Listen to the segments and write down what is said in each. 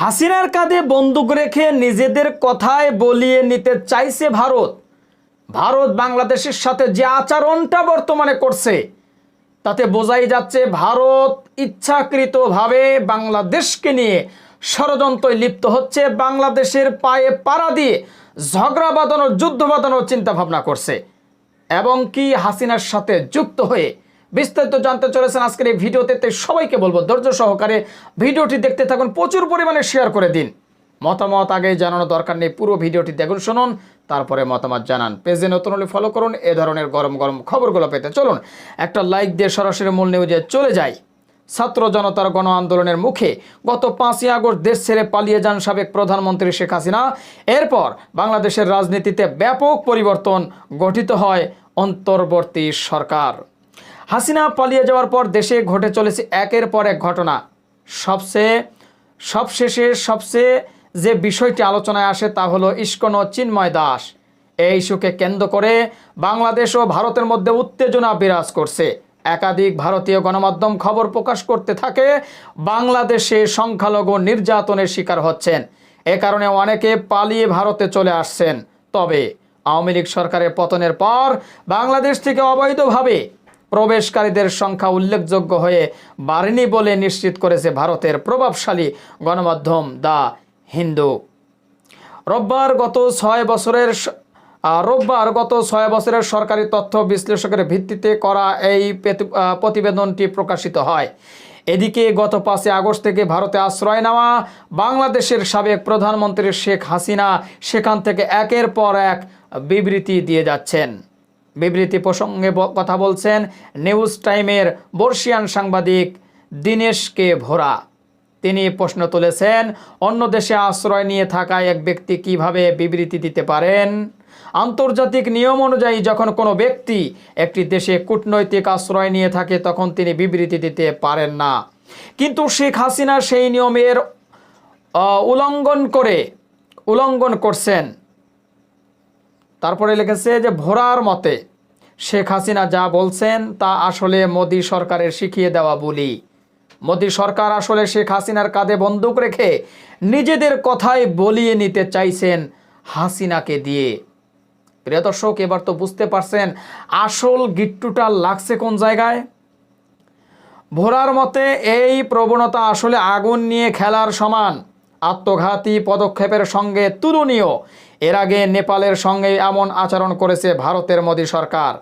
হাসিনার কাঁধে বন্দুক রেখে নিজেদের কথায় বলিয়ে নিতে চাইছে ভারত। ভারত বাংলাদেশের সাথে যে আচরণটা বর্তমানে করছে, তাতে বোঝাই যাচ্ছে ভারত ইচ্ছাকৃতভাবে বাংলাদেশকে নিয়ে ষড়যন্ত্রে লিপ্ত হচ্ছে, বাংলাদেশের পায়ে পাড়া দিয়ে ঝগড়া বাঁধানোর যুদ্ধ বাঁধানোর চিন্তাভাবনা করছে। এবং কি হাসিনার সাথে যুক্ত হয়ে বিস্তারিত জানতে চলেছেন আজকের এই ভিডিওতে। তাই সবাইকে বলব ধৈর্য সহকারে ভিডিওটি দেখতে থাকুন, প্রচুর পরিমাণে শেয়ার করে দিন। মতামত আগে জানানো দরকার নেই, পুরো ভিডিওটি দেখুন, শুনুন, তারপরে মতামত জানান। পেজে নতুন হলে ফলো করুন, এ ধরনের গরম গরম খবরগুলো পেতে চলুন। একটা লাইক দিয়ে সরাসরি মূল নিউজে চলে যাই। ছাত্র জনতার গণ আন্দোলনের মুখে গত পাঁচই আগস্ট দেশ ছেড়ে পালিয়ে যান সাবেক প্রধানমন্ত্রী শেখ হাসিনা। এরপর বাংলাদেশের রাজনীতিতে ব্যাপক পরিবর্তন গঠিত হয় অন্তর্বর্তী সরকার। হাসিনা পালিয়ে যাওয়ার পর দেশে ঘটে চলেছে একের পর এক ঘটনা। সবচেয়ে, সবশেষে সবচেয়ে যে বিষয়টি আলোচনায় আসে তা হলো ইস্কন চিন্ময় দাস। এই ইস্যুকে কেন্দ্র করে বাংলাদেশ ও ভারতের মধ্যে উত্তেজনা বিরাজ করছে। একাধিক ভারতীয় গণমাধ্যম খবর প্রকাশ করতে থাকে, বাংলাদেশে সংখ্যালঘু নির্যাতনের শিকার হচ্ছেন। এ কারণে অনেকে পালিয়ে ভারতে চলে আসছেন। তবে আওয়ামী লীগ সরকারের পতনের পর বাংলাদেশ থেকে অবৈধভাবে প্রবেশকারীদের সংখ্যা উল্লেখযোগ্য হয়ে বাড়েনি বলে নিশ্চিত করেছে ভারতের প্রভাবশালী গণমাধ্যম দ্য হিন্দু। রোববার গত ছয় বছরের রোববার গত ছয় বছরের সরকারি তথ্য বিশ্লেষকের ভিত্তিতে করা এই প্রতিবেদনটি প্রকাশিত হয়। এদিকে গত পাঁচই আগস্ট থেকে ভারতে আশ্রয় নেওয়া বাংলাদেশের সাবেক প্রধানমন্ত্রী শেখ হাসিনা সেখান থেকে একের পর এক বিবৃতি দিয়ে যাচ্ছেন। বিবৃতি প্রসঙ্গে কথা বলছেন নিউজ টাইমের বর্ষিয়ান সাংবাদিক দীনেশ কে ভোরা। তিনি প্রশ্ন তুলেছেন অন্য দেশে আশ্রয় নিয়ে থাকা এক ব্যক্তি কীভাবে বিবৃতি দিতে পারেন? আন্তর্জাতিক নিয়ম অনুযায়ী যখন কোনো ব্যক্তি একটি দেশে কূটনৈতিক আশ্রয় নিয়ে থাকে তখন তিনি বিবৃতি দিতে পারেন না। কিন্তু শেখ হাসিনা সেই নিয়মের আহ, উল্লঙ্ঘন করে উল্লঙ্ঘন করছেন। তারপরে লিখেছে যে, ভোরার মতে শেখ হাসিনা যা বলছেন তা আসলে মোদী সরকারের শিখিয়ে দেওয়া বলি। মোদী সরকার আসলে শেখ হাসিনার কাঁধে বন্দুক রেখে নিজেদের কথাই বলিয়ে নিতে চাইছেন হাসিনাকে দিয়ে। প্রিয় দর্শক, এবার তো বুঝতে পারছেন আসল গিট্টুটা লাগছে কোন জায়গায়। ভোরার মতে এই প্রবণতা আসলে আগুন নিয়ে খেলার সমান। আত্মঘাতী পদক্ষেপের সঙ্গে তুলনীয়। এর আগে নেপালের সঙ্গে এমন আচরণ করেছে ভারতের মোদী সরকার।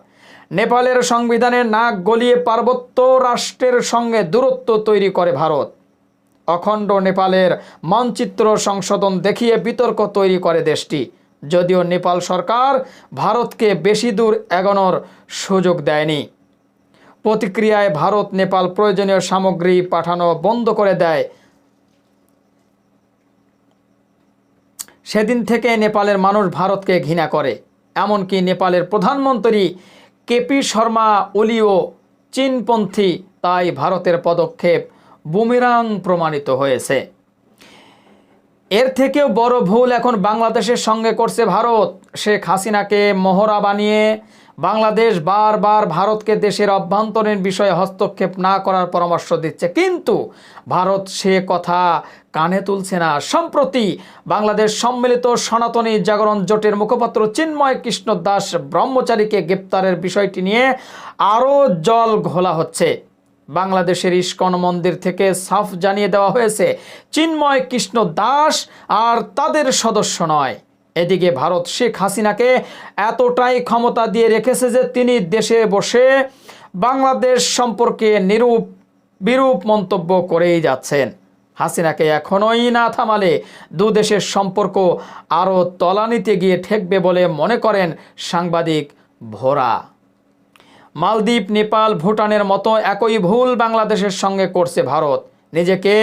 নেপালের সংবিধানে নাক গলিয়ে পার্বত্য রাষ্ট্রের সঙ্গে দূরত্ব তৈরি করে ভারত। অখণ্ড নেপালের মানচিত্র সংশোধন দেখিয়ে বিতর্ক তৈরি করে দেশটি। যদিও নেপাল সরকার ভারতকে বেশি দূর এগোনোর সুযোগ দেয়নি। প্রতিক্রিয়ায় ভারত নেপাল প্রয়োজনীয় সামগ্রী পাঠানো বন্ধ করে দেয় সেদিন থেকে নেপালের মানুষ ভারতকে ঘৃণা করে। এমনকি নেপালের প্রধানমন্ত্রী কেপি শর্মা ওলিও চীনপন্থী তাই ভারতের পদক্ষেপ বুমেরাং প্রমাণিত হয়েছে। এর থেকেও বড় ভুল এখন বাংলাদেশের সঙ্গে করছে ভারত। শেখ হাসিনাকে মহড়া বানিয়ে বাংলাদেশ বারবার ভারতকে দেশের অভ্যন্তরীণ বিষয়ে হস্তক্ষেপ না করার পরামর্শ দিচ্ছে। কিন্তু ভারত সে কথা কানে তুলছে না। সম্প্রতি বাংলাদেশ সম্মিলিত সনাতনী জাগরণ জোটের মুখপাত্র চিন্ময় কৃষ্ণ দাস ব্রহ্মচারীকে গ্রেপ্তারের বিষয়টি নিয়ে আরও জল ঘোলা হচ্ছে। বাংলাদেশের ইস্কন মন্দির থেকে সাফ জানিয়ে দেওয়া হয়েছে, চিন্ময় কৃষ্ণ দাস আর তাদের সদস্য নয়। এদিকে ভারত শেখ হাসিনাকে এতটাই ক্ষমতা দিয়ে রেখেছে যে তিনি দেশে বসে বাংলাদেশ সম্পর্কে নিরূপ, বিরূপ মন্তব্য করেই যাচ্ছেন। হাসিনাকে এখনোই না থামালে দু দেশের সম্পর্ক আরও তলানিতে গিয়ে ঠেকবে বলে মনে করেন সাংবাদিক ভোরা। মালদ্বীপ, নেপাল, ভুটানের মতো একই ভুল বাংলাদেশের সঙ্গে করছে ভারত। নিজেকে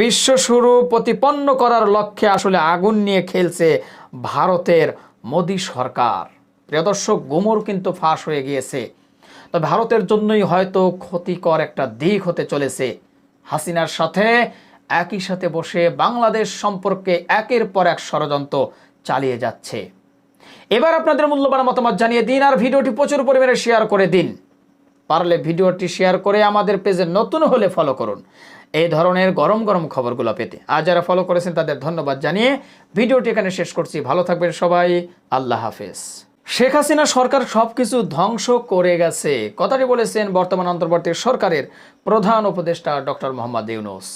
বিশ্বশুরু প্রতিপন্ন করার লক্ষ্যে আসলে আগুন নিয়ে খেলছে ভারতের মোদী সরকার। প্রিয় দর্শক, গুমর কিন্তু ফাঁস হয়ে গিয়েছে। তো ভারতের জন্যই হয়তো ক্ষতিকর একটা দিক হতে চলেছে। হাসিনার সাথে একই সাথে বসে বাংলাদেশ সম্পর্কে একের পর এক ষড়যন্ত্র চালিয়ে যাচ্ছে। এবার আপনাদের মূল্যবান মতামত জানিয়ে দিন আর ভিডিওটি প্রচুর পরিমাণে শেয়ার করে দিন। পারলে ভিডিওটি শেয়ার করে আমাদের পেজে নতুন হলে ফলো করুন। এই ধরনের গরম গরম খবরগুলো পেতে। আর যারা ফলো করেছেন, তাদের ধন্যবাদ জানিয়ে ভিডিওটি এখানে শেষ করছি। ভালো থাকবেন সবাই। আল্লাহ হাফেজ। শেখ হাসিনা সরকার সবকিছু ধ্বংস করে গেছে। কথাটি বলেছেন বর্তমান অন্তর্বর্তী সরকারের প্রধান উপদেষ্টা ডক্টর মোহাম্মদ ইউনুস।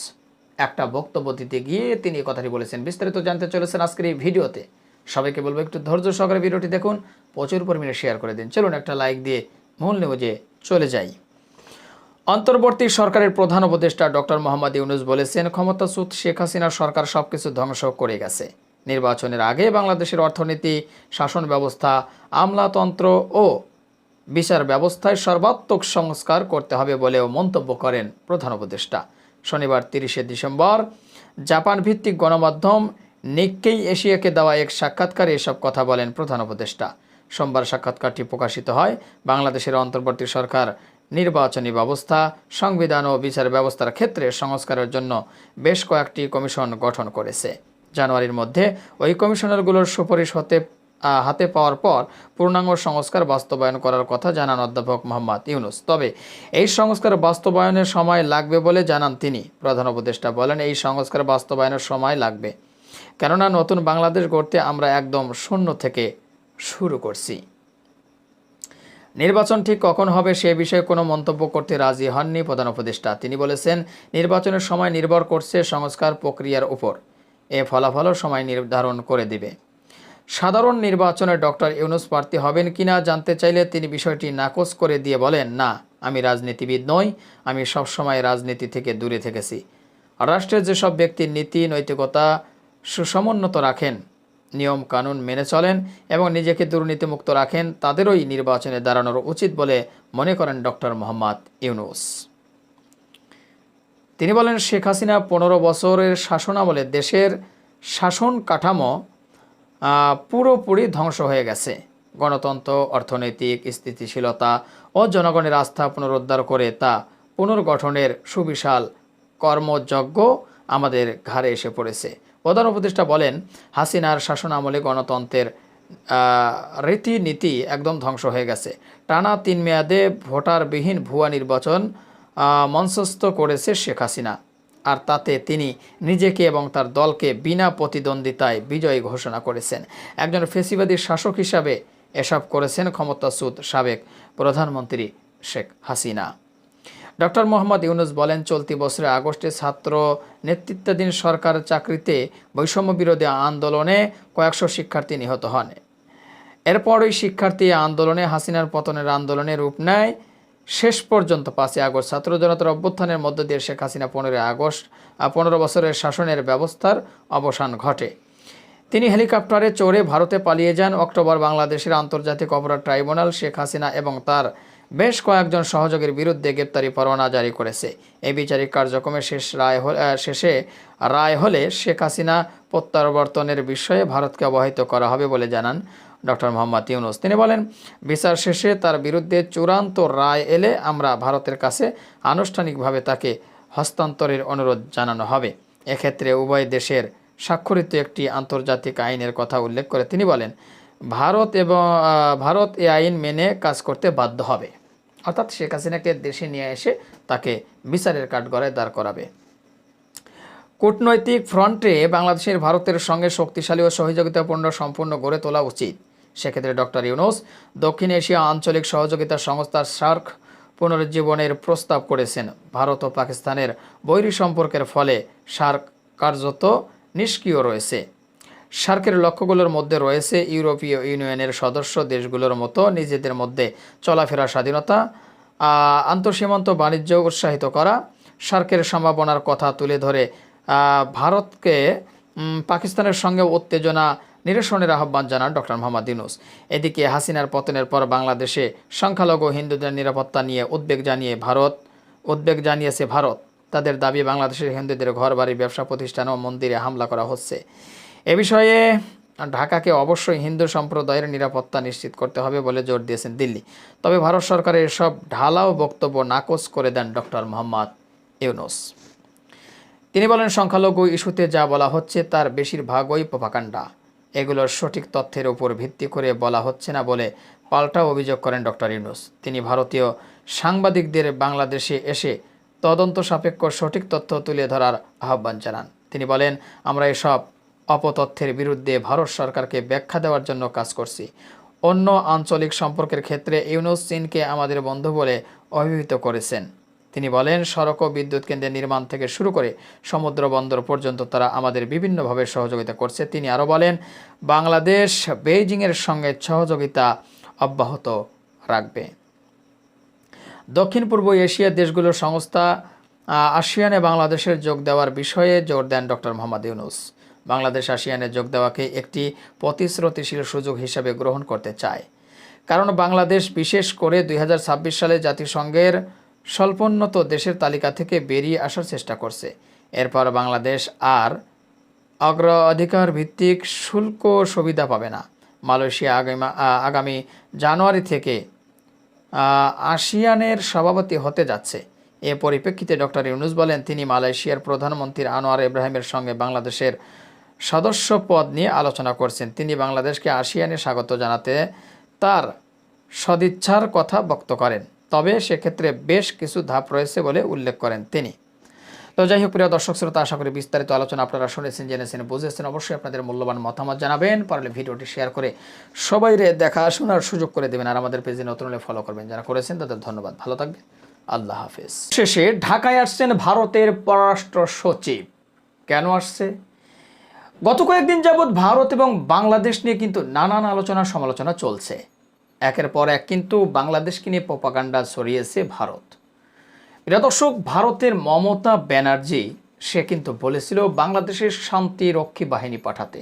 একটা বক্তব্য দিতে গিয়ে তিনি কথাটি বলেছেন। বিস্তারিত জানতে চলেছেন আজকের এই ভিডিওতে। সবাইকে বলব, একটু ধৈর্য সহকারে ভিডিওটি দেখুন। প্রচুর পরিমাণে শেয়ার করে দিন। চলুন একটা লাইক দিয়ে মূল নিউজে চলে যাই। অন্তর্বর্তী সরকারের প্রধান উপদেষ্টা ডক্টর মোহাম্মদ ইউনুস বলেছেন, ক্ষমতাচ্যুত শেখ হাসিনার সরকার সবকিছু ধ্বংস করে গেছে। নির্বাচনের আগে বাংলাদেশের অর্থনীতি, শাসন ব্যবস্থা, আমলাতন্ত্র ও বিচার ব্যবস্থায় সর্বাত্মক সংস্কার করতে হবে বলেও মন্তব্য করেন প্রধান উপদেষ্টা। শনিবার তিরিশে ডিসেম্বর জাপান ভিত্তিক গণমাধ্যম নিক্কেই এশিয়াকে দেওয়া এক সাক্ষাৎকারে এসব কথা বলেন প্রধান উপদেষ্টা। সোমবার সাক্ষাৎকারটি প্রকাশিত হয় বাংলাদেশের অন্তর্বর্তী সরকার নির্বাচনী ব্যবস্থা, সংবিধান ও বিচার ব্যবস্থার ক্ষেত্রে সংস্কারের জন্য বেশ কয়েকটি কমিশন গঠন করেছে। জানুয়ারির মধ্যে ওই কমিশনারগুলোর সুপারিশ হতে হাতে পাওয়ার পর পূর্ণাঙ্গ সংস্কার বাস্তবায়ন করার কথা জানান অধ্যাপক মোহাম্মদ ইউনুস। তবে এই সংস্কার বাস্তবায়নের সময় লাগবে বলে জানান তিনি। প্রধান উপদেষ্টা বলেন, এই সংস্কার বাস্তবায়নের সময় লাগবে। কেননা নতুন বাংলাদেশ গড়তে আমরা একদম শূন্য থেকে শুরু করছি। নির্বাচন ঠিক কখন হবে সে বিষয়ে কোনো মন্তব্য করতে রাজি হননি প্রধান উপদেষ্টা। তিনি বলেছেন, নির্বাচনের সময় নির্ভর করছে সংস্কার প্রক্রিয়ার উপর। এ ফলাফলও সময় নির্ধারণ করে দিবে। সাধারণ নির্বাচনে ডক্টর ইউনুস প্রার্থী হবেন কিনা জানতে চাইলে তিনি বিষয়টি নাকচ করে দিয়ে বলেন, না, আমি রাজনীতিবিদ নই, আমি সবসময় রাজনীতি থেকে দূরে থেকেছি। রাষ্ট্রের যেসব ব্যক্তির নীতি, নৈতিকতা সুসমুন্নত রাখেন নিয়ম কানুন মেনে চলেন এবং নিজেকে দুর্নীতিমুক্ত রাখেন, তাদেরই নির্বাচনে দাঁড়ানোর উচিত বলে মনে করেন ডক্টর মোহাম্মদ ইউনুস। তিনি বলেন, শেখ হাসিনা পনেরো বছরের শাসনামলে দেশের শাসন কাঠামো পুরোপুরি ধ্বংস হয়ে গেছে। গণতন্ত্র, অর্থনৈতিক স্থিতিশীলতা ও জনগণের আস্থা পুনরুদ্ধার করে তা পুনর্গঠনের সুবিশাল কর্মযজ্ঞ আমাদের ঘাড়ে এসে পড়েছে। প্রধান উপদেষ্টা বলেন, হাসিনার শাসন আমলে গণতন্ত্রের রীতিনীতি একদম ধ্বংস হয়ে গেছে। টানা তিন মেয়াদে ভোটারবিহীন ভুয়া নির্বাচন মঞ্চস্থ করেছে শেখ হাসিনা। আর তাতে তিনি নিজেকে এবং তার দলকে বিনা প্রতিদ্বন্দ্বিতায় বিজয়ী ঘোষণা করেছেন। একজন ফেসিবাদী শাসক হিসাবে এসব করেছেন ক্ষমতাচ্যুত সাবেক প্রধানমন্ত্রী শেখ হাসিনা। ডক্টর মোহাম্মদ ইউনুস বলেন, চলতি বছরের আগস্টে ছাত্র নেতৃত্বাধীন সরকার চাকরিতে বৈষম্য বিরোধী আন্দোলনে কয়েকশো শিক্ষার্থী নিহত হন। এরপর ওই শিক্ষার্থী আন্দোলনে হাসিনার পতনের আন্দোলনে রূপ নেয়। শেষ পর্যন্ত পাঁচই আগস্ট ছাত্র জনতার অভ্যুত্থানের মধ্য দিয়ে শেখ হাসিনা পনেরোই আগস্ট পনেরো বছরের শাসনের ব্যবস্থার অবসান ঘটে। তিনি হেলিকপ্টারে চড়ে ভারতে পালিয়ে যান। অক্টোবর বাংলাদেশের আন্তর্জাতিক অপরাধ ট্রাইব্যুনাল শেখ হাসিনা এবং তার বেশ কয়েকজন সহযোগীর বিরুদ্ধে গ্রেপ্তারি পরোয়ানা জারি করেছে। এই বিচারিক কার্যক্রমে শেষ রায় শেষে রায় হলে শেখ হাসিনা প্রত্যাবর্তনের বিষয়ে ভারতকে অবহিত করা হবে বলে জানান ডক্টর মোহাম্মদ ইউনুস। তিনি বলেন, বিচার শেষে তার বিরুদ্ধে চূড়ান্ত রায় এলে আমরা ভারতের কাছে আনুষ্ঠানিকভাবে তাকে হস্তান্তরের অনুরোধ জানানো হবে। এক্ষেত্রে উভয় দেশের স্বাক্ষরিত একটি আন্তর্জাতিক আইনের কথা উল্লেখ করে তিনি বলেন ভারত এবং ভারত এ আইন মেনে কাজ করতে বাধ্য হবে। অর্থাৎ শেখ হাসিনাকে দেশে নিয়ে এসে তাকে বিচারের কাঠগড়ায় দাঁড় করাবে। কূটনৈতিক ফ্রন্টে বাংলাদেশের ভারতের সঙ্গে শক্তিশালী ও সহযোগিতাপূর্ণ সম্পূর্ণ গড়ে তোলা উচিত। সেক্ষেত্রে ডক্টর ইউনুস দক্ষিণ এশিয়া আঞ্চলিক সহযোগিতা সংস্থার সার্ক পুনরুজ্জীবনের প্রস্তাব করেছেন। ভারত ও পাকিস্তানের বৈরী সম্পর্কের ফলে সার্ক কার্যত নিষ্ক্রিয় রয়েছে। সার্কের লক্ষ্যগুলোর মধ্যে রয়েছে ইউরোপীয় ইউনিয়নের সদস্য দেশগুলোর মতো নিজেদের মধ্যে চলাফেরা, স্বাধীনতা আন্তঃসীমান্ত বাণিজ্য উৎসাহিত করা। সার্কের সম্ভাবনার কথা তুলে ধরে ভারতকে পাকিস্তানের সঙ্গে উত্তেজনা নিরসনের আহ্বান জানান ডক্টর মোহাম্মদ ইউনুস। এদিকে হাসিনার পতনের পর বাংলাদেশে সংখ্যালঘু হিন্দুদের নিরাপত্তা নিয়ে উদ্বেগ জানিয়ে ভারত, উদ্বেগ জানিয়েছে ভারত। তাদের দাবি, বাংলাদেশের হিন্দুদের ঘর বাড়ি ব্যবসা প্রতিষ্ঠান ও মন্দিরে হামলা করা হচ্ছে। এ বিষয়ে ঢাকাকে অবশ্যই হিন্দু সম্প্রদায়ের নিরাপত্তা নিশ্চিত করতে হবে বলে জোর দিয়েছেন দিল্লি। তবে ভারত সরকারের এসব ঢালাও বক্তব্য নাকচ করে দেন ডক্টর মোহাম্মদ ইউনুস। তিনি বলেন, সংখ্যালঘু ইস্যুতে যা বলা হচ্ছে তার বেশিরভাগই প্রভাকাণ্ডা এগুলোর সঠিক তথ্যের উপর ভিত্তি করে বলা হচ্ছে না বলে পাল্টা অভিযোগ করেন ডক্টর ইউনুস। তিনি ভারতীয় সাংবাদিকদের বাংলাদেশে এসে তদন্ত সাপেক্ষ সঠিক তথ্য তুলে ধরার আহ্বান জানান। তিনি বলেন, আমরা এসব অপতথ্যের বিরুদ্ধে ভারত সরকারকে ব্যাখ্যা দেওয়ার জন্য কাজ করছি। অন্য আঞ্চলিক সম্পর্কের ক্ষেত্রে ইউনুস চীনকে আমাদের বন্ধু বলে অভিহিত করেছেন। তিনি বলেন, সড়ক ও বিদ্যুৎ কেন্দ্রের নির্মাণ থেকে শুরু করে সমুদ্র বন্দর পর্যন্ত তারা আমাদের বিভিন্নভাবে সহযোগিতা করছে। তিনি আরও বলেন, বাংলাদেশ বেইজিংয়ের সঙ্গে সহযোগিতা অব্যাহত রাখবে। দক্ষিণ পূর্ব এশিয়ার দেশগুলোর সংস্থা আসিয়ানে বাংলাদেশের যোগ দেওয়ার বিষয়ে জোর দেন ডক্টর মোহাম্মদ ইউনুস। বাংলাদেশ আসিয়ানে যোগ দেওয়াকে একটি প্রতিশ্রুতিশীল সুযোগ হিসেবে গ্রহণ করতে চায়। কারণ বাংলাদেশ বিশেষ করে দুই হাজার ছাব্বিশ সালে জাতিসংঘের স্বল্পোন্নত দেশের তালিকা থেকে বেরিয়ে আসার চেষ্টা করছে। এরপর বাংলাদেশ আর অগ্রাধিকার ভিত্তিক শুল্ক সুবিধা পাবে না। মালয়েশিয়া আগামী আগামী জানুয়ারি থেকে আসিয়ানের সভাপতি হতে যাচ্ছে। এ পরিপ্রেক্ষিতে ডক্টর ইউনুস বলেন, তিনি মালয়েশিয়ার প্রধানমন্ত্রী আনোয়ার ইব্রাহিমের সঙ্গে বাংলাদেশের সদস্য পদ নিয়ে আলোচনা করছেন। তিনি বাংলাদেশকে আসিয়ানে স্বাগত জানাতে তার সদিচ্ছার কথা ব্যক্ত করেন। তবে সেক্ষেত্রে বেশ কিছু ধাপ রয়েছে বলে উল্লেখ করেন তিনি। তো যাই হোক, প্রিয় দর্শক শ্রোতা, আশা করি বিস্তারিত আলোচনা আপনারা শুনেছেন, জেনেছেন, বুঝেছেন। অবশ্যই আপনাদের মূল্যবান মতামত জানাবেন। পারলে ভিডিওটি শেয়ার করে সবাই দেখা শোনার সুযোগ করে দেবেন। আর আমাদের পেজে নতুন হলে ফলো করবেন। যারা করেছেন তাদের ধন্যবাদ। ভালো থাকবেন। আল্লাহ হাফেজ। শেষে ঢাকায় আসছেন ভারতের পররাষ্ট্র সচিব। কেন আসছে? গত কয়েকদিন যাবৎ ভারত এবং বাংলাদেশ নিয়ে কিন্তু নানান আলোচনা সমালোচনা চলছে। একের পর এক কিন্তু বাংলাদেশকে নিয়ে প্রপাগান্ডা ছড়িয়েছে ভারত। প্রিয় দর্শক, ভারতের মমতা ব্যানার্জি, সে কিন্তু বলেছিল বাংলাদেশের শান্তি রক্ষী বাহিনী পাঠাতে।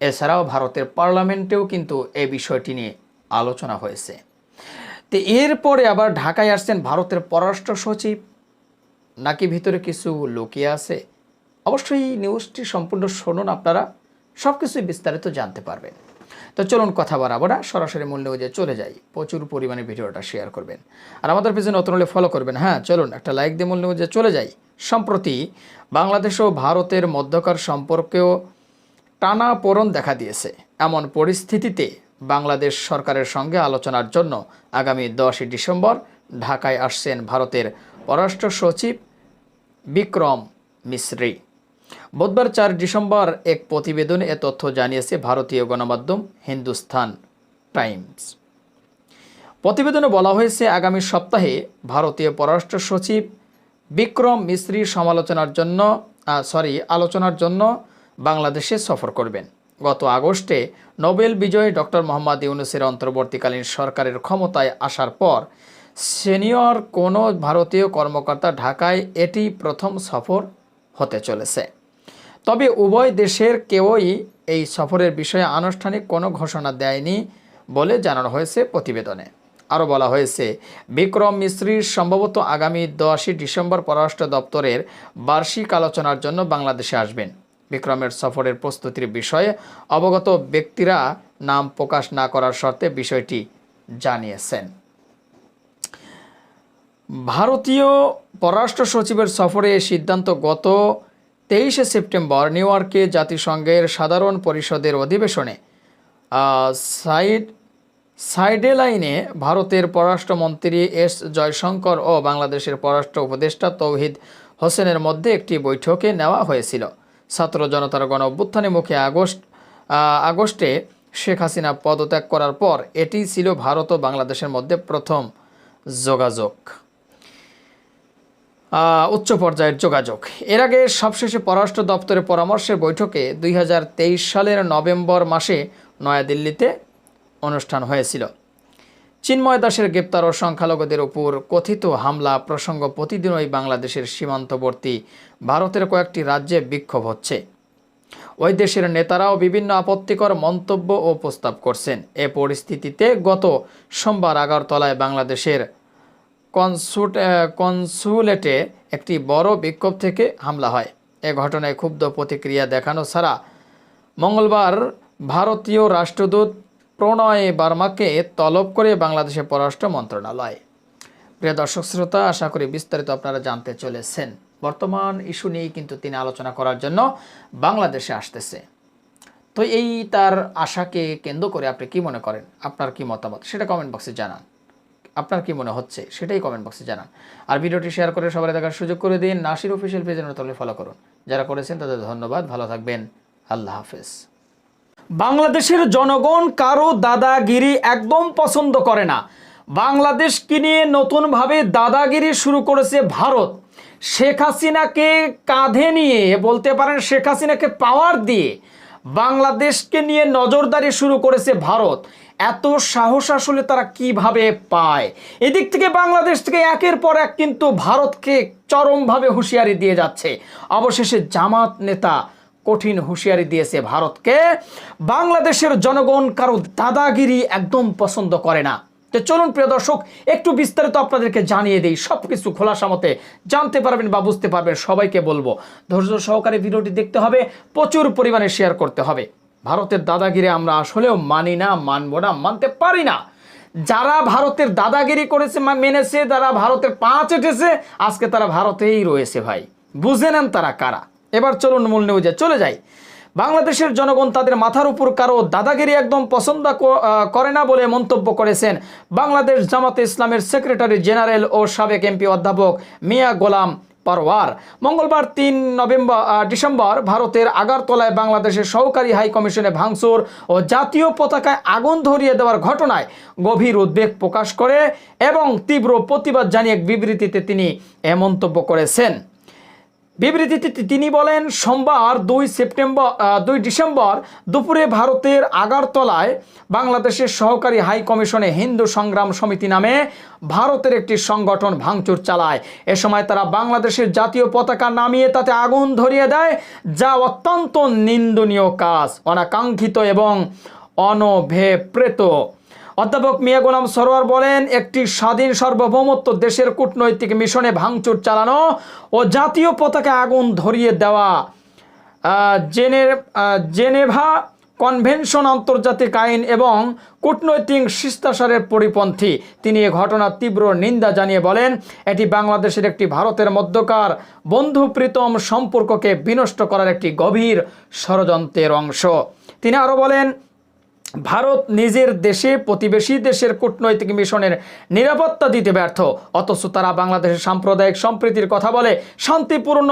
এছাড়াও ভারতের পার্লামেন্টেও কিন্তু এই বিষয়টি নিয়ে আলোচনা হয়েছে। তো এরপরে আবার ঢাকায় আসছেন ভারতের পররাষ্ট্র সচিব। নাকি ভিতরে কিছু লুকিয়ে আছে? অবশ্যই নিউজটি সম্পূর্ণ শুনুন আপনারা সব কিছুই বিস্তারিত জানতে পারবেন। তো চলুন কথা বাড়াবো না, সরাসরি মূল নিউজে চলে যাই। প্রচুর পরিমাণে ভিডিওটা শেয়ার করবেন। আর আমাদের পেছনে নতুন হলে ফলো করবেন। হ্যাঁ চলুন একটা লাইক দিয়ে মূল নিউজে চলে যাই। সম্প্রতি বাংলাদেশ ও ভারতের মধ্যকার সম্পর্কেও টানা পোড়ন দেখা দিয়েছে। এমন পরিস্থিতিতে বাংলাদেশ সরকারের সঙ্গে আলোচনার জন্য আগামী দশই ডিসেম্বর ঢাকায় আসছেন ভারতের পররাষ্ট্র সচিব বিক্রম মিশ্রি। বুধবার চার ডিসেম্বর এক প্রতিবেদনে এ তথ্য জানিয়েছে ভারতীয় গণমাধ্যম হিন্দুস্তান টাইমস। প্রতিবেদনে বলা হয়েছে, আগামী সপ্তাহে ভারতীয় পররাষ্ট্র সচিব বিক্রম মিশ্রি সমালোচনার জন্য সরি, আলোচনার জন্য বাংলাদেশে সফর করবেন। গত আগস্টে নোবেল বিজয়ী ডক্টর মোহাম্মদ ইউনুসের অন্তর্বর্তীকালীন সরকারের ক্ষমতায় আসার পর সিনিয়র কোনো ভারতীয় কর্মকর্তা ঢাকায় এটি প্রথম সফর হতে চলেছে। তবে উভয় দেশের কেউই এই সফরের বিষয়ে আনুষ্ঠানিক কোনো ঘোষণা দেয়নি বলে জানানো হয়েছে প্রতিবেদনে। আরও বলা হয়েছে, বিক্রম মিশ্রির সম্ভবত আগামী দশই ডিসেম্বর পররাষ্ট্র দপ্তরের বার্ষিক আলোচনার জন্য বাংলাদেশে আসবেন। বিক্রমের সফরের প্রস্তুতির বিষয়ে অবগত ব্যক্তিরা নাম প্রকাশ না করার শর্তে বিষয়টি জানিয়েছেন। ভারতীয় পররাষ্ট্র সচিবের সফরে সিদ্ধান্ত গত তেইশে সেপ্টেম্বর নিউ ইয়র্কে জাতিসংঘের সাধারণ পরিষদের অধিবেশনে সাইড সাইডে লাইনে ভারতের পররাষ্ট্রমন্ত্রী এস জয়শঙ্কর ও বাংলাদেশের পররাষ্ট্র উপদেষ্টা তৌহিদ হোসেনের মধ্যে একটি বৈঠকে নেওয়া হয়েছিল। ছাত্র জনতার গণ অভ্যুত্থানের মুখে আগস্ট আগস্টে শেখ হাসিনা পদত্যাগ করার পর এটি ছিল ভারত ও বাংলাদেশের মধ্যে প্রথম যোগাযোগ। উচ্চ পর্যায়ের যোগাযোগ। এর আগে সবশেষে পররাষ্ট্র দপ্তরের পরামর্শের বৈঠকে দুই হাজার তেইশ সালের নভেম্বর মাসে নয়াদিল্লিতে অনুষ্ঠান হয়েছিল। চিন্ময় দাসের গ্রেপ্তার ও সংখ্যালঘুদের উপর কথিত হামলা প্রসঙ্গ প্রতিদিনই বাংলাদেশের সীমান্তবর্তী ভারতের কয়েকটি রাজ্যে বিক্ষোভ হচ্ছে। ওই দেশের নেতারাও বিভিন্ন আপত্তিকর মন্তব্য ও প্রস্তাব করছেন। এ পরিস্থিতিতে গত সোমবার আগরতলায় বাংলাদেশের কনসুট কনসুলেটে একটি বড় বিক্ষোভ থেকে হামলা হয়। এ ঘটনায় ক্ষুব্ধ প্রতিক্রিয়া দেখানো ছাড়া মঙ্গলবার ভারতীয় রাষ্ট্রদূত প্রণয় বার্মাকে তলব করে বাংলাদেশের পররাষ্ট্র মন্ত্রণালয়। প্রিয় দর্শক শ্রোতা, আশা করি বিস্তারিত আপনারা জানতে চলেছেন। বর্তমান ইস্যু নিয়েই কিন্তু তিনি আলোচনা করার জন্য বাংলাদেশে আসতেছে। তো এই তার আশাকে কেন্দ্র করে আপনি কি মনে করেন? আপনার কি মতামত? সেটা কমেন্ট বক্সে জানান। আপনার কি মনে হচ্ছে? সেটাই কমেন্ট বক্সে জানান। আর ভিডিওটি শেয়ার করে সবাই দেখার সুযোগ করে দিন। নাসির অফিসিয়াল পেজের তাহলে ফলো করুন। যারা করেছেন তাদের ধন্যবাদ। ভালো থাকবেন। আল্লাহ হাফেজ। বাংলাদেশের জনগণ কারও দাদাগিরি একদম পছন্দ করে না। বাংলাদেশকে নিয়ে নতুনভাবে দাদাগিরি শুরু করেছে ভারত। শেখ হাসিনাকে কাঁধে নিয়ে, বলতে পারেন শেখ হাসিনাকে পাওয়ার দিয়ে বাংলাদেশকে নিয়ে নজরদারি শুরু করেছে ভারত। এত সাহস আসলে তারা কীভাবে পায়? এদিক থেকে বাংলাদেশ থেকে একের পর এক কিন্তু ভারতকে চরমভাবে হুঁশিয়ারি দিয়ে যাচ্ছে। অবশেষে জামাত নেতা কঠিন হুঁশিয়ারি দিয়েছে ভারতকে। বাংলাদেশের জনগণ কারও দাদাগিরি একদম পছন্দ করে না। তো চলুন প্রিয় দর্শক, একটু বিস্তারিত আপনাদেরকে জানিয়ে দিই। সব কিছু খোলাসা মতে জানতে পারবেন বা বুঝতে পারবেন, সবাইকে বলব। ধৈর্য সহকারে ভিডিওটি দেখতে হবে, প্রচুর পরিমাণে শেয়ার করতে হবে। ভারতের দাদাগিরি আমরা আসলেও মানি না, মানবো না, মানতে পারি না। যারা ভারতের দাদাগিরি করেছে মেনেছে, তারা ভারতের পা চেটেছে, আজকে তারা ভারতেই রয়েছে ভাই। বুঝে নেন তারা কারা। এবার চলুন মূল নিউজে চলে যাই। বাংলাদেশের জনগণ তাদের মাথার উপর কারও দাদাগিরি একদম পছন্দ করে না বলে মন্তব্য করেছেন বাংলাদেশ জামাতে ইসলামের সেক্রেটারি জেনারেল ও সাবেক এমপি অধ্যাপক মিয়া গোলাম পারওয়ার। মঙ্গলবার তিন নভেম্বর ডিসেম্বর ভারতের আগারতলায় বাংলাদেশের সহকারী হাই কমিশনে ভাঙচুর ও জাতীয় পতাকায় আগুন ধরিয়ে দেওয়ার ঘটনায় গভীর উদ্বেগ প্রকাশ করে এবং তীব্র প্রতিবাদ জানিয়ে এক বিবৃতিতে তিনি এ মন্তব্য করেছেন। বিবৃতিতে তিনি বলেন, সোমবার দুই সেপ্টেম্বর দুই ডিসেম্বর দুপুরে ভারতের আগারতলায় বাংলাদেশের সহকারী হাই কমিশনে হিন্দু সংগ্রাম সমিতি নামে ভারতের একটি সংগঠন ভাঙচুর চালায়। এ সময় তারা বাংলাদেশের জাতীয় পতাকা নামিয়ে তাতে আগুন ধরিয়ে দেয়। যা অত্যন্ত নিন্দনীয় কাজ, অনাকাঙ্ক্ষিত এবং অনভেপ্রেত। অধ্যাপক মিয়া গোলাম সরোয়ার বলেন, একটি স্বাধীন সার্বভৌমত্ব দেশের কূটনৈতিক মিশনে ভাঙচুর চালানো ও জাতীয় পতাকা আগুন ধরিয়ে দেওয়া জেনে জেনেভা কনভেনশন আন্তর্জাতিক আইন এবং কূটনৈতিক শিষ্টাচারের পরিপন্থী। তিনি এ ঘটনার তীব্র নিন্দা জানিয়ে বলেন, এটি বাংলাদেশের একটি ভারতের মধ্যকার বন্ধুপ্রীতম সম্পর্ককে বিনষ্ট করার একটি গভীর ষড়যন্ত্রের অংশ। তিনি আরও বলেন ভারত নিজের দেশে, প্রতিবেশী দেশের কূটনৈতিক মিশনের নিরাপত্তা দিতে ব্যর্থ। অথচ তারা বাংলাদেশের সাম্প্রদায়িক সম্প্রীতির কথা বলে, শান্তিপূর্ণ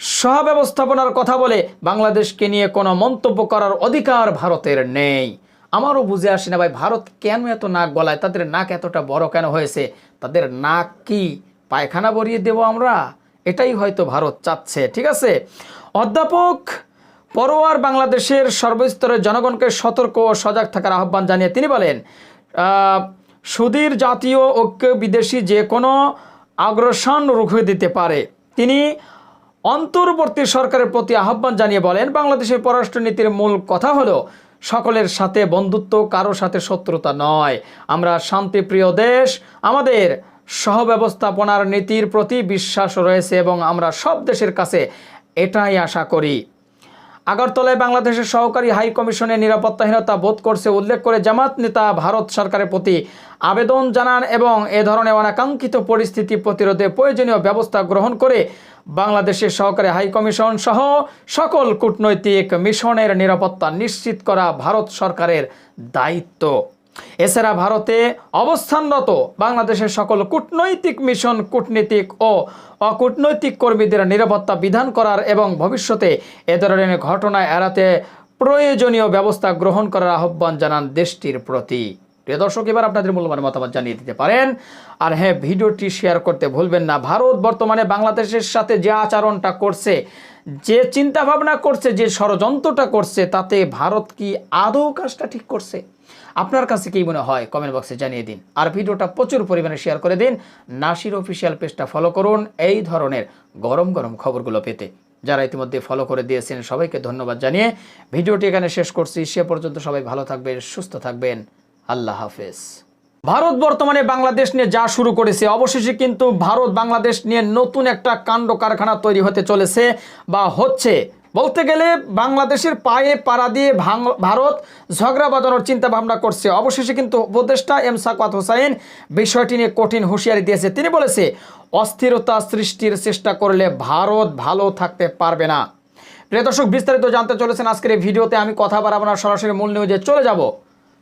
সহব্যবস্থাপনার কথা বলে। বাংলাদেশকে নিয়ে কোনো মন্তব্য করার অধিকার ভারতের নেই। আমারও বুঝে আসে না ভাই, ভারত কেন এত নাক গলায়? তাদের নাক এতটা বড় কেন হয়েছে? তাদের নাক কি পায়খানা ভরিয়ে দেবো আমরা? এটাই হয়তো ভারত চাচ্ছে, ঠিক আছে? অধ্যাপক পরোয়ার বাংলাদেশের সর্বস্তরের জনগণকে সতর্ক ও সজাগ থাকার আহ্বান জানিয়ে তিনি বলেন সুদীর জাতীয় ঐক্য বিদেশি যে কোনো আগ্রাসন রুখে দিতে পারে। তিনি অন্তর্বর্তী সরকারের প্রতি আহ্বান জানিয়ে বলেন, বাংলাদেশের পররাষ্ট্রনীতির মূল কথা হলো সকলের সাথে বন্ধুত্ব, কারও সাথে শত্রুতা নয়। আমরা শান্তিপ্রিয় দেশ, আমাদের সহব্যবস্থাপনার নীতির প্রতি বিশ্বাস রয়েছে এবং আমরা সব দেশের কাছে এটাই আশা করি। আগরতলায় বাংলাদেশের সহকারী হাই কমিশনের নিরাপত্তাহীনতা বোধ করছে উল্লেখ করে জামাত নেতা ভারত সরকারের প্রতি আবেদন জানান এবং এ ধরনের অনাকাঙ্ক্ষিত পরিস্থিতি প্রতিরোধে প্রয়োজনীয় ব্যবস্থা গ্রহণ করে বাংলাদেশের সহকারী হাই কমিশন সহ সকল কূটনৈতিক মিশনের নিরাপত্তা নিশ্চিত করা ভারত সরকারের দায়িত্ব। এছাড়া ভারতে অবস্থানরত বাংলাদেশের সকল কূটনৈতিক মিশন, কূটনীতিক ও অকূটনৈতিক কর্মীদের নিরাপত্তা বিধান করার এবং ভবিষ্যতে এ ধরনের ঘটনা এড়াতে প্রয়োজনীয় ব্যবস্থা গ্রহণ করার আহ্বান জানান দেশটির প্রতি। প্রিয় দর্শক, এবার আপনাদের মূল্যবান মতামত জানিয়ে দিতে পারেন। আর হ্যাঁ ভিডিওটি শেয়ার করতে ভুলবেন না। ভারত বর্তমানে বাংলাদেশের সাথে যে আচরণটা করছে, যে চিন্তা ভাবনা করছে, যে ষড়যন্ত্রটা করছে, তাতে ভারত কি আদৌ কাজটা ঠিক করছে? আপনার কাছে কি মনে হয়? কমেন্ট বক্সে জানিয়ে দিন। আর ভিডিওটা প্রচুর পরিমাণে শেয়ার করে দিন। নাসির অফিসিয়াল পেজটা ফলো করুন। এই ধরনের গরম গরম খবরগুলো পেতে। যারা ইতিমধ্যে ফলো করে দিয়েছেন, সবাইকে ধন্যবাদ জানিয়ে ভিডিওটি এখানে শেষ করছি। সে পর্যন্ত সবাই ভালো থাকবেন, সুস্থ থাকবেন। আল্লাহ হাফেজ। ভারত বর্তমানে বাংলাদেশ নিয়ে যা শুরু করেছে, অবশেষে কিন্তু ভারত বাংলাদেশ নিয়ে নতুন একটা কাণ্ড কারখানা তৈরি হতে চলেছে বা হচ্ছে। বলতে গেলে বাংলাদেশের পায়ে পাড়া দিয়ে ভারত ঝগড়া বাঁধানোর চিন্তা ভাবনা করছে। অবশেষে কিন্তু উপদেষ্টা এম সাকাত হোসাইন বিষয়টি নিয়ে কঠিন হুঁশিয়ারি দিয়েছে। তিনি বলেছে, অস্থিরতা সৃষ্টির চেষ্টা করলে ভারত ভালো থাকতে পারবে না। প্রিয় দর্শক, বিস্তারিত জানতে চলেছেন আজকের এই ভিডিওতে। আমি কথা বাড়াবো না, সরাসরি মূল নিউজে চলে যাব।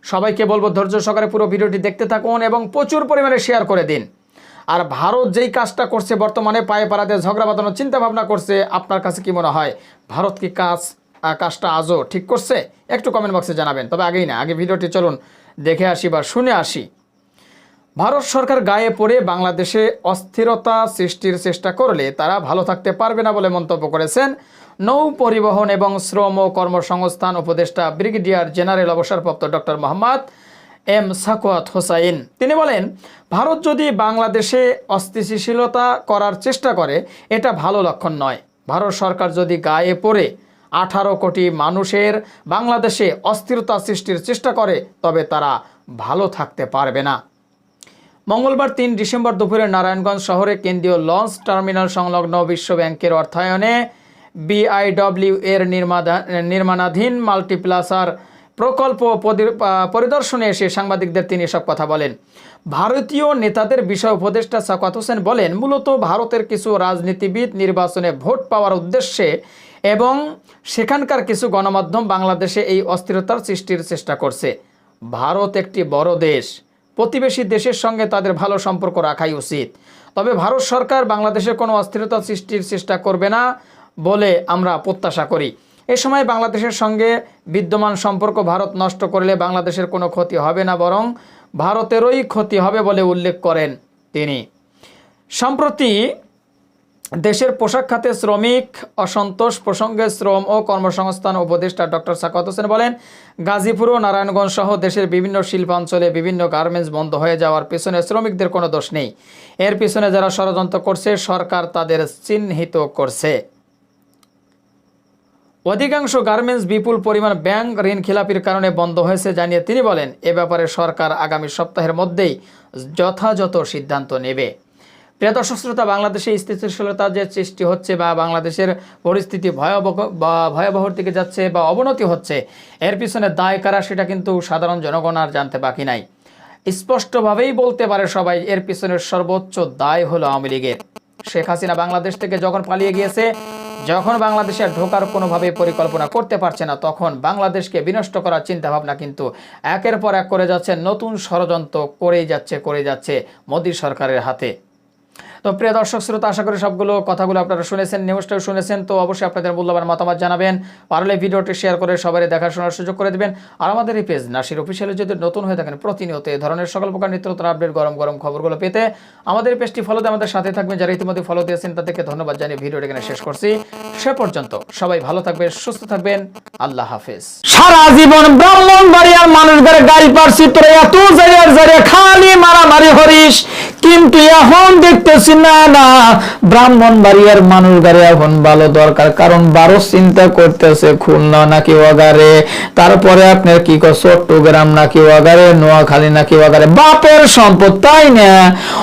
সবাইকে বলব ধৈর্য সহকারে পুরো ভিডিওটি দেখতে থাকুন এবং প্রচুর পরিমাণে শেয়ার করে দিন। আর ভারত যেই কাজটা করছে বর্তমানে পায়ে পাড়াতে ঝগড়া বাঁধানোর চিন্তা ভাবনা করছে, আপনার কাছে কি মনে হয়? ভারত কি কাজ কাজটা আজও ঠিক করছে? একটু কমেন্ট বক্সে জানাবেন। তবে আগেই না, আগে ভিডিওটি চলুন দেখে আসি বা শুনে আসি। ভারত সরকার গায়ে পড়ে বাংলাদেশে অস্থিরতা সৃষ্টির চেষ্টা করলে তারা ভালো থাকতে পারবে না বলে মন্তব্য করেছেন নৌ পরিবহন এবং শ্রম ও কর্মসংস্থান উপদেষ্টা ব্রিগেডিয়ার জেনারেল অবসরপ্রাপ্ত ডক্টর মোহাম্মদ এম সাকোয়াত হোসাইন। তিনি বলেন ভারত যদি বাংলাদেশে অস্থিতিশীলতা করার চেষ্টা করে, এটা ভালো লক্ষণ নয়। ভারত সরকার যদি গায়ে পড়ে আঠারো কোটি মানুষের বাংলাদেশে অস্থিরতা সৃষ্টির চেষ্টা করে, তবে তারা ভালো থাকতে পারবে না। মঙ্গলবার তিন ডিসেম্বর দুপুরে নারায়ণগঞ্জ শহরে কেন্দ্রীয় লঞ্চ টার্মিনাল সংলগ্ন বিশ্ব ব্যাংকের অর্থায়নে বিআইডব্লিউ এর নির্মাণাধীন মাল্টিপ্লাসার প্রকল্প পরিদর্শনে এসে সাংবাদিকদের তিনি এসব কথা বলেন। ভারতীয় নেতাদের বিষয় উপদেষ্টা সাকাত হোসেন বলেন, মূলত ভারতের কিছু রাজনীতিবিদ নির্বাচনে ভোট পাওয়ার উদ্দেশ্যে এবং সেখানকার কিছু গণমাধ্যম বাংলাদেশে এই অস্থিরতার সৃষ্টির চেষ্টা করছে। ভারত একটি বড় দেশ। প্রতিবেশী দেশের সঙ্গে তাদের ভালো সম্পর্ক রাখাই উচিত। তবে ভারত সরকার বাংলাদেশে কোনো অস্থিরতা সৃষ্টির চেষ্টা করবে না বলে আমরা প্রত্যাশা করি। এ সময় বাংলাদেশের সঙ্গে বিদ্যমান সম্পর্ক ভারত নষ্ট করলে বাংলাদেশের কোনো ক্ষতি হবে না, বরং ভারতেরই ক্ষতি হবে বলে উল্লেখ করেন তিনি। সম্প্রতি দেশের পোশাক খাতে শ্রমিক অসন্তোষ প্রসঙ্গে শ্রম ও কর্মসংস্থান উপদেষ্টা ডক্টর সাকাত হোসেন বলেন, গাজীপুর ও নারায়ণগঞ্জ সহ দেশের বিভিন্ন শিল্পাঞ্চলে বিভিন্ন গার্মেন্টস বন্ধ হয়ে যাওয়ার পেছনে শ্রমিকদের কোনো দোষ নেই। এর পিছনে যারা ষড়যন্ত্র করছে, সরকার তাদের চিহ্নিত করছে। অধিকাংশ গার্মেন্টস বিপুল পরিমাণ ব্যাংক ঋণ খিলাপির কারণে বন্ধ হয়েছে জানিয়ে তিনি বলেন, এ ব্যাপারে সরকার আগামী সপ্তাহের মধ্যেই যথাযথ সিদ্ধান্ত নেবে। প্রিয় বাংলাদেশে স্থিতিশীলতা যে সৃষ্টি হচ্ছে বা বাংলাদেশের পরিস্থিতি ভয়াবহ, বা ভয়াবহর দিকে যাচ্ছে বা অবনতি হচ্ছে, এর পিছনে দায় কারা সেটা কিন্তু সাধারণ জনগণ আর জানতে বাকি নাই। স্পষ্টভাবেই বলতে পারে সবাই, এর পিছনের সর্বোচ্চ দায় হলো আওয়ামী লীগের। শেখ হাসিনা বাংলাদেশ থেকে যখন পালিয়ে গিয়েছে, যখন বাংলাদেশে ঢোকার কোনোভাবে পরিকল্পনা করতে পারছে না, তখন বাংলাদেশকে বিনষ্ট করার চিন্তাভাবনা কিন্তু একের পর এক করে যাচ্ছে, নতুন ষড়যন্ত্র করেই যাচ্ছে করে যাচ্ছে মোদী সরকারের হাতে। তো প্রিয় দর্শক, শ্রোতা, আশা করি সবগুলো কথাগুলো আপনারা শুনেছেন নিউজটাও শুনেছেন, তো অবশ্যই আপনাদের মূল্যবান মতামত জানাবেন পারলে ভিডিওটি শেয়ার করে সবাই দেখাশোনার সুযোগ করে দেবেন। আর আমাদের এই পেজ নাসির অফিসিয়ালে যদি নতুন হয়ে থাকেন, প্রতিনিয়ত এই ধরনের সকল প্রকার নিত্য নতুন আপডেট গরম গরম খবরগুলো পেতে আমাদের পেজটি ফলোতে আমাদের সাথে থাকবেন। যারা ইতিমধ্যে ফলো দিয়েছেন, তাদেরকে ধন্যবাদ জানিয়ে ভিডিওটি এখানে শেষ করছি। সে পর্যন্ত সবাই ভালো থাকবেন, সুস্থ থাকবেন। আল্লাহ হাফেজ। সারা জীবন ব্রাহ্মণ বাড়িয়ার মানুষদের গাড়ি পারছি তোরা এত জায়গার জায়গায় খালি মারামারি হরিস কিন্তু এখন দেখতেছি, না না, ব্রাহ্মণ বাড়িয়ার মানুষ গাড়ি এখন ভালো দরকার। কারণ বারো চিন্তা করতেছে, খুলনা নাকি ওয়াগারে, তারপরে আপনার কি কর চট্টগ্রাম নাকি ওয়াগারে, নোয়াখালী নাকি ওয়াগারে। বাপের সম্পদ, তাই না?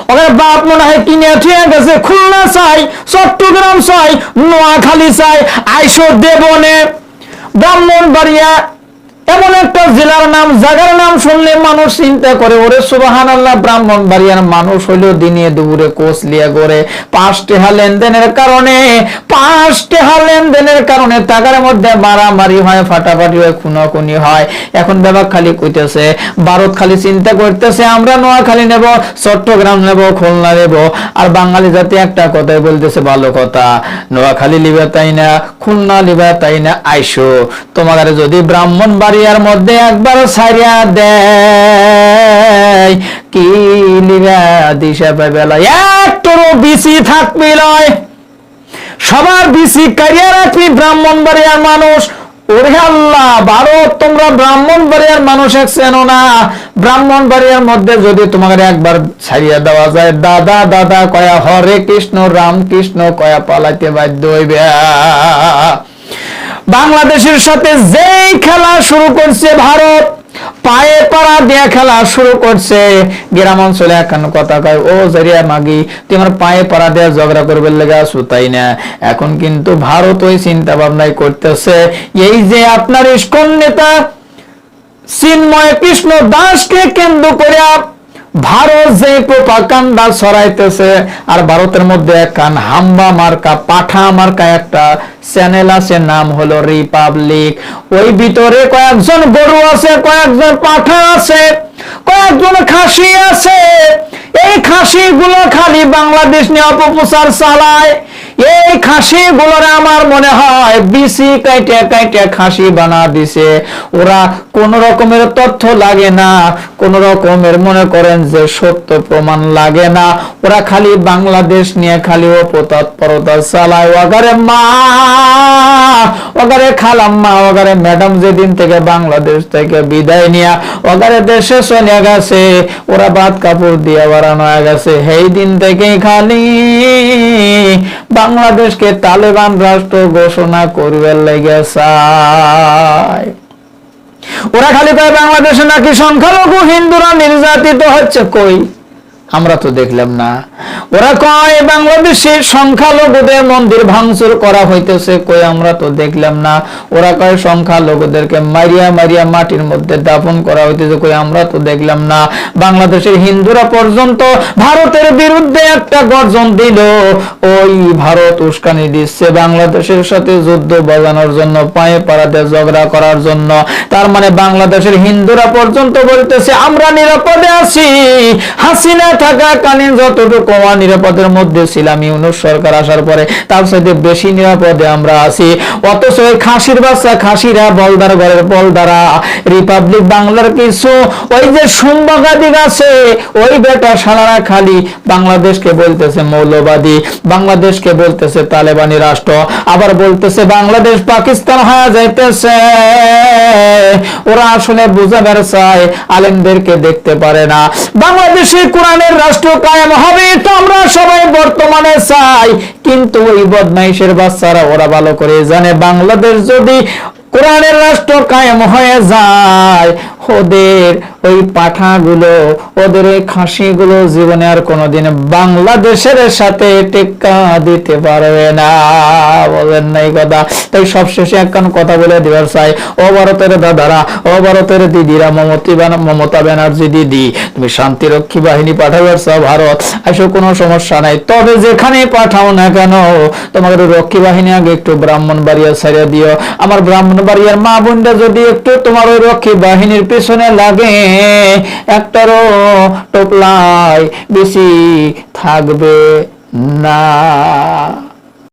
ওখানে বাপ মনে হয় কিনে ঠিক গেছে, খুলনা চাই, চট্টগ্রাম চাই, নোয়াখালী চাই, আইসো দেবনে। ব্রাহ্মণ বাড়িয়া এমন একটা জেলার নাম, জাগার নাম শুনলে মানুষ চিন্তা করে, ওরে সুবাহান আল্লাহ ব্রাহ্মণ বাড়িয়ার মানুষ হইল দিনে দুপুরে কোচ লিয়া গড়ে পাঁচটি হা লেনদেনের কারণে পাঁচ টেহা লেনদেনের কারণে টাকার মধ্যে মারামারি হয়, ফাটাফাটি হয়, খুনাখুনি হয়। এখন ব্যাপার খালি কইতেছে, ভারত খালি চিন্তা করতেছে, আমরা নোয়াখালী নেব, চট্টগ্রাম নেব, খুলনা নেব। আর বাঙালি জাতি একটা কথাই বলতেছে, ভালো কথা, নোয়াখালী লিবা তাই না, খুলনা লিবা তাই না, আইসো। তোমাদের যদি ব্রাহ্মণ বাড়িয়ার মধ্যে একবার সারিয়া দেয়, কি লিবা দিশা পাইবেলা একটুরও বেশি থাকবে লয়। সবার বেশি ক্যারিয়ার রাখবি ব্রাহ্মণ বাড়িয়ার মানুষ। ওরে আল্লাহ, ভারত, তোমরা ব্রাহ্মণ বাড়িয়ার মানুষ চেনো না। ব্রাহ্মণ বাড়িয়ার মধ্যে যদি তোমাকে একবার ছাড়িয়ে দেওয়া যায়, দাদা দাদা কয়া, হরে কৃষ্ণ, রাম কৃষ্ণ কয়া পালাইতে বাধ্য হইবে। বাংলাদেশের সাথে যেই খেলা শুরু করছে ভারত পায়ে পাড়া দিয়ে খেলা শুরু করছে। গ্রাম অঞ্চলে এখন কথা কয়, ও জরিয়া মাগি তুই আমার পায়ে পাড়া দেয়া ঝগড়া করবে লেগে আসু তাই না? এখন কিন্তু ভারত ওই চিন্তা ভাবনাই করতেছে। এই যে আপনার ইস্কন নেতা, চিন্ময় কৃষ্ণ দাসকে কেন্দ্র করে ভারত যে প্রোপাকান্ডা ছড়াইতেছে, আর ভারতের মধ্যে একখান হাম্বা মার্কা, পাঠা মার্কা একটা চ্যানেল আছে, নাম হলো রিপাবলিক। ওই ভিতরে কয়েকজন গরু আছে, কয়েকজন পাঠা আছে, কয়েকজন খাসি আছে। এই খাসি গুলো খালি বাংলাদেশ নিয়ে অপপ্রচার চালায়। এই খাসি গুলোর আমার মনে হয় বিসি কাইটে কাইটে খাসি বানা দিছে। ওরা কোন রকমের তথ্য লাগে না, কোন রকমের মনে করেন যে সত্য প্রমাণ লাগে না। ওরা খালি বাংলাদেশ নিয়ে খালি চালায়। ওগারে মা ওগারে ওগারে ম্যাডাম যেদিন থেকে বাংলাদেশ থেকে বিদায় নিয়ে ওগারে দেশে চলে গেছে, ওরা বাদ কাপড় দিয়ে বাড়ানো গেছে। সেই দিন থেকেই খালি বাংলাদেশকে তালেবান রাষ্ট্র ঘোষণা করবে লেগে ওরা খালি কয়, বাংলাদেশে নাকি সংখ্যালঘু হিন্দুরা নির্যাতিত হচ্ছে, কই? আমরা তো দেখলাম না। ওরা কয় বাংলাদেশে সংখ্যালঘুদের মন্দির ভাঙচুর করা হইতেছে, কই আমরা তো দেখলাম না। ওরা কয়, সংখ্যালঘুদেরকে মারিয়া মারিয়া মাটির মধ্যে দাফন করা হইতেছে, কই আমরা তো দেখলাম না। বাংলাদেশের হিন্দুরা পর্যন্ত ভারতের বিরুদ্ধে একটা গর্জন দিল, ওই ভারত উস্কানি দিচ্ছে বাংলাদেশের সাথে যুদ্ধ বাজানোর জন্য, পায়ে পাড়াতে ঝগড়া করার জন্য। তার মানে বাংলাদেশের হিন্দুরা পর্যন্ত বলতেছে, আমরা নিরাপদে আছি। হাসিনা থাকাকালীন যতটুকু নিরাপদের মধ্যে ছিলাম ইউনুস সরকার আসার পরে তার সাথে বেশি নিরাপদে আমরা আছি। খাসির বাচ্চা, খাসিরা বলদার ঘরের বলদারা, রিপাবলিক বাংলার কিছু, ওই যে আছে ওই বেটা খালি বাংলাদেশকে বলতেছে মৌলবাদী, বাংলাদেশকে বলতেছে তালেবানি রাষ্ট্র, আবার বলতেছে বাংলাদেশ পাকিস্তান হয়ে যাইতেছে। ওরা আসলে বুঝাবার চায়, আলেমদেরকে দেখতে পারে না। বাংলাদেশে কোরআনের রাষ্ট্র কায়েম হবে, তো আমরা সবাই বর্তমানে চাই। কিন্তু ওই বদমাইশের বাচ্চারা ওরা ভালো করে জানে, বাংলাদেশ যদি কোরআনের রাষ্ট্র কায়েম হয়ে যায় ওদের ওই পাঠাগুলো, ওদের ওই খাসিগুলো জীবনে আর কোনোদিন বাংলাদেশের সাথে টেক্কা দিতে পারবে না। বলেন নাই কথা। তাই সবশেষে একখান কথা বলে দিবার চাই। ও ভারতের দাদারা, ও ভারতের দিদিরা, মমতা মমতা ব্যানার্জি দিদি, তুমি শান্তিরক্ষী বাহিনী পাঠাবার চাও ভারত। আসলে কোনো সমস্যা নাই। তবে যেখানে পাঠাও না কেন, তোমাদের রক্ষী বাহিনী আগে একটু ব্রাহ্মণ বাড়িয়া ছাড়িয়ে দিও। আমার ব্রাহ্মণ বাড়িয়ার মা বোনরা যদি একটু তোমার ওই রক্ষী বাহিনীর পিছনে লাগে একটারও টোপলায় বেশি থাকবে না।